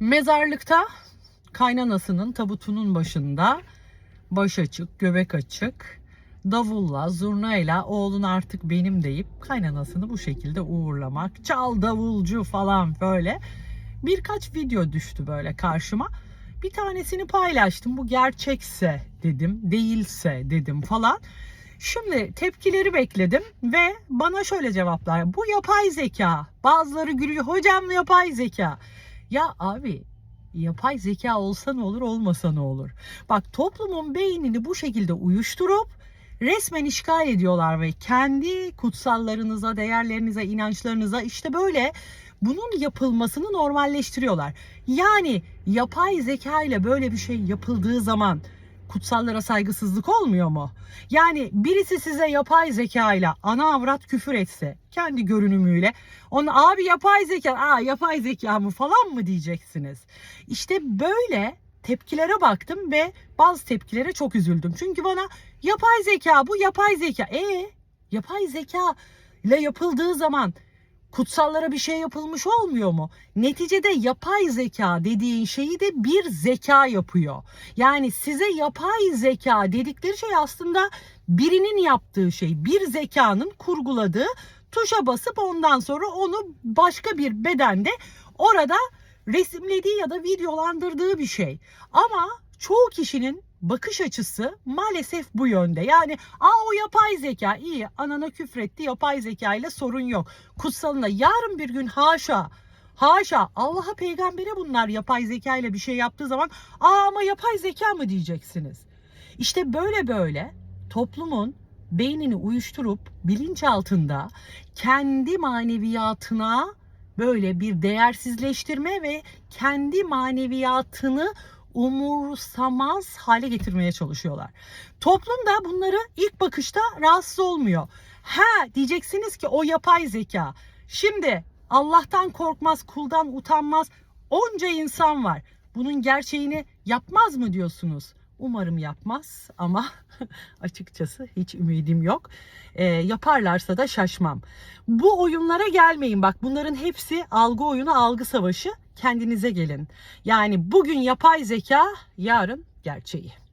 Mezarlıkta kaynanasının tabutunun başında baş açık, göbek açık, davulla, zurnayla oğlun artık benim deyip kaynanasını bu şekilde uğurlamak. Çal davulcu falan böyle. Birkaç video düştü böyle karşıma. Bir tanesini paylaştım. Bu gerçekse dedim, değilse dedim falan. Şimdi tepkileri bekledim ve bana şöyle cevaplar. Bu yapay zeka. Bazıları gülüyor. Hocam yapay zeka. Ya abi yapay zeka olsa ne olur olmasa ne olur. Bak toplumun beynini bu şekilde uyuşturup resmen işgal ediyorlar ve kendi kutsallarınıza, değerlerinize, inançlarınıza işte böyle bunun yapılmasını normalleştiriyorlar. Yani yapay zeka ile böyle bir şey yapıldığı zaman kutsallara saygısızlık olmuyor mu? Yani birisi size yapay zeka ile ana avrat küfür etse kendi görünümüyle onu abi yapay zeka, aa yapay zeka mı falan mı diyeceksiniz. İşte böyle tepkilere baktım ve bazı tepkilere çok üzüldüm. Çünkü bana yapay zeka bu yapay zeka. E yapay zeka ile yapıldığı zaman kutsallara bir şey yapılmış olmuyor mu? Neticede yapay zeka dediğin şeyi de bir zeka yapıyor. Yani size yapay zeka dedikleri şey aslında birinin yaptığı şey. Bir zekanın kurguladığı tuşa basıp ondan sonra onu başka bir bedende orada resimlediği ya da videolandırdığı bir şey. Ama çoğu kişinin bakış açısı maalesef bu yönde. Yani aa o yapay zeka iyi anana küfretti yapay zeka ile sorun yok. Kutsalına yarın bir gün haşa haşa Allah'a peygambere bunlar yapay zeka ile bir şey yaptığı zaman aa ama yapay zeka mı diyeceksiniz. İşte böyle böyle toplumun beynini uyuşturup bilinç altında kendi maneviyatına böyle bir değersizleştirme ve kendi maneviyatını umursamaz hale getirmeye çalışıyorlar. Toplum da bunları ilk bakışta rahatsız olmuyor. Ha diyeceksiniz ki o yapay zeka. Şimdi Allah'tan korkmaz, kuldan utanmaz onca insan var. Bunun gerçeğini yapmaz mı diyorsunuz? Umarım yapmaz ama açıkçası hiç ümidim yok. E, yaparlarsa da şaşmam. Bu oyunlara gelmeyin bak bunların hepsi algı oyunu, algı savaşı. Kendinize gelin. Yani bugün yapay zeka, yarın gerçeği.